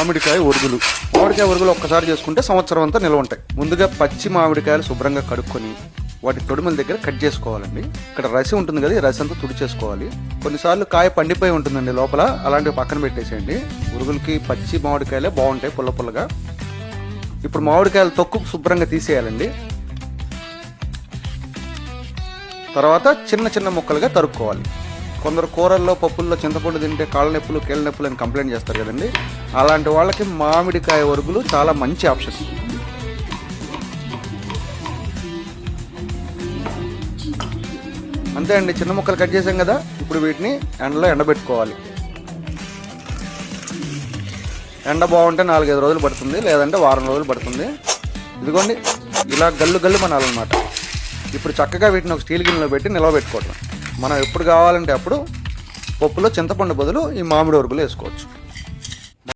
మామిడికాయ ఒరుగులు. మామిడికాయ ఒరుగులు ఒక్కసారి చేసుకుంటే సంవత్సరం అంతా నిల్వ ఉంటాయి. ముందుగా పచ్చి మామిడికాయలు శుభ్రంగా కడుక్కొని వాటి తొడిమల దగ్గర కట్ చేసుకోవాలండి. ఇక్కడ రసి ఉంటుంది కదా ఈ రసి అంతా తుడిచేసుకోవాలి. కొన్నిసార్లు కాయ పండిపోయి ఉంటుందండి లోపల అలాంటివి పక్కన పెట్టేసేయండి. ఉరుగులకి పచ్చి మామిడికాయలే బాగుంటాయి పుల్ల పుల్లగా. ఇప్పుడు మామిడికాయలు తొక్కు శుభ్రంగా తీసేయాలండి. తర్వాత చిన్న చిన్న ముక్కలుగా తరుక్కోవాలి. కొందరు కూరల్లో పప్పుల్లో చింతపండు తింటే కాళ్ళ నొప్పులు కీళ్ళ నొప్పులు అని కంప్లైంట్ చేస్తారు కదండి. అలాంటి వాళ్ళకి మామిడికాయ వరుగులు చాలా మంచి ఆప్షన్. అంతే అండి చిన్న ముక్కలు కట్ చేసాం కదా ఇప్పుడు వీటిని ఎండలో ఎండబెట్టుకోవాలి. ఎండ బాగుంటే నాలుగైదు రోజులు పడుతుంది లేదంటే వారం రోజులు పడుతుంది. ఇదిగోండి ఇలా గల్లు గల్లు మనాలన్నమాట ఇప్పుడు చక్కగా వీటిని ఒక స్టీల్ గిన్నెలో పెట్టి నిల్వ పెట్టుకోవటం. మనం ఎప్పుడు కావాలంటే అప్పుడు పప్పులో చింతపండు బదులు ఈ మామిడి వరుగులు వేసుకోవచ్చు.